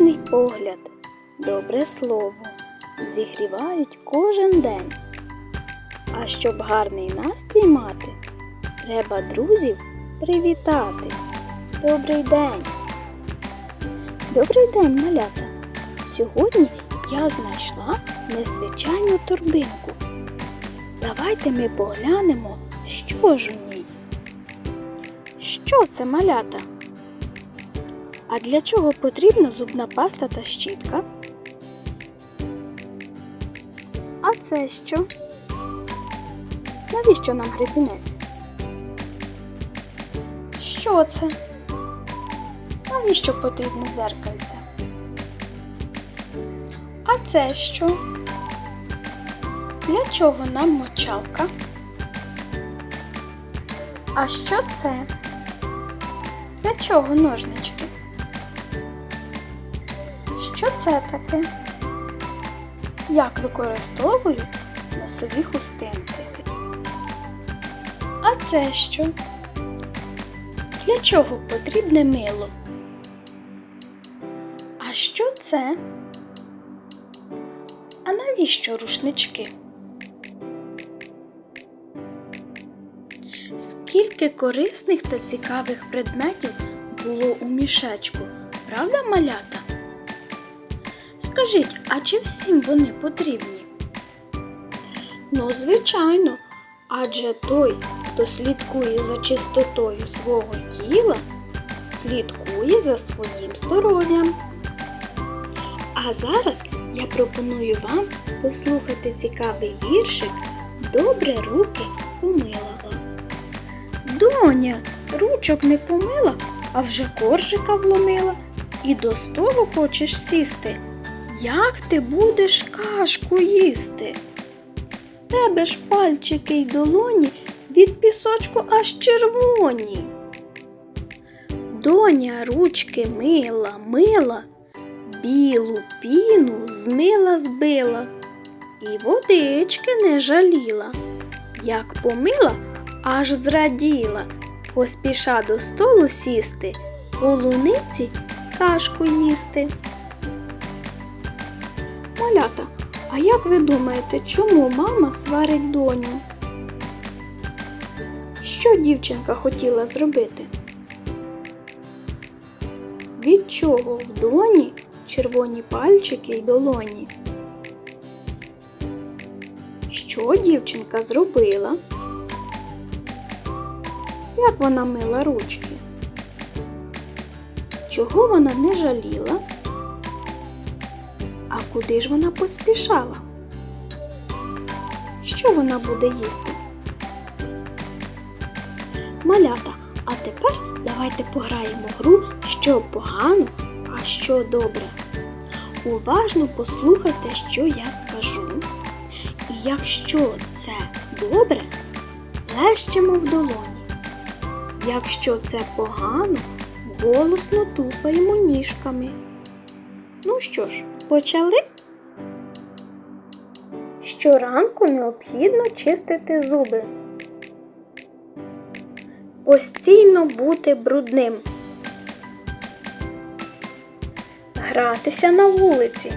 ніжний погляд, добре слово зігрівають кожен день. А щоб гарний настрій мати, треба друзів привітати. Добрий день! Добрий день, малята! Сьогодні я знайшла незвичайну торбинку. Давайте ми поглянемо, що ж у ній. Що це малята? А для чого потрібна зубна паста та щітка? А це що? Навіщо нам гребінець? Що це? Навіщо потрібне дзеркальце? А це що? Для чого нам мочалка? А що це? Для чого ножнички? Що це таке? Як використовують носові хустинки? А це що? Для чого потрібне мило? А що це? А навіщо рушнички? Скільки корисних та цікавих предметів було у мішечку, правда, малята? Скажіть, а чи всім вони потрібні? Ну, звичайно, адже той, хто слідкує за чистотою свого тіла, слідкує за своїм здоров'ям. А зараз я пропоную вам послухати цікавий віршик Добре руки помила. Доня, ручок не помила, а вже коржика вломила. І до столу хочеш сісти. Як ти будеш кашку їсти? В тебе ж пальчики й долоні від пісочку аж червоні. Доня ручки мила, мила, білу піну змила збила, і водички не жаліла. Як помила, аж зраділа, поспіша до столу сісти, полуниці кашку їсти. Малята, а як ви думаєте, чому мама сварить доню? Що дівчинка хотіла зробити? Від чого в доні червоні пальчики й долоні? Що дівчинка зробила? Як вона мила ручки? Чого вона не жаліла? А куди ж вона поспішала? Що вона буде їсти? Малята, а тепер давайте пограємо гру, що погано, а що добре. Уважно послухайте, що я скажу. І якщо це добре, плещемо в долоні. Якщо це погано, голосно тупаємо ніжками. Ну що ж, почали? Щоранку необхідно чистити зуби. Постійно бути брудним. Гратися на вулиці.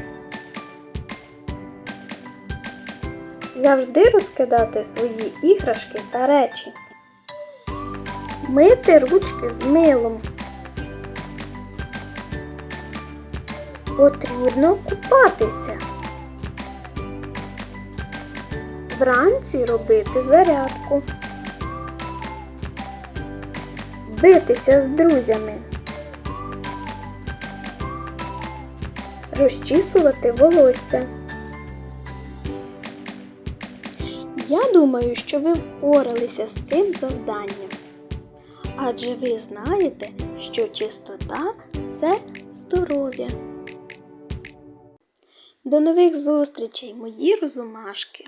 Завжди розкидати свої іграшки та речі. Мити ручки з милом. Потрібно купатися. Вранці робити зарядку. Битися з друзями. Розчісувати волосся. Я думаю, що ви впоралися з цим завданням. Адже ви знаєте, що чистота це здоров'я. До нових зустрічей, мої розумашки!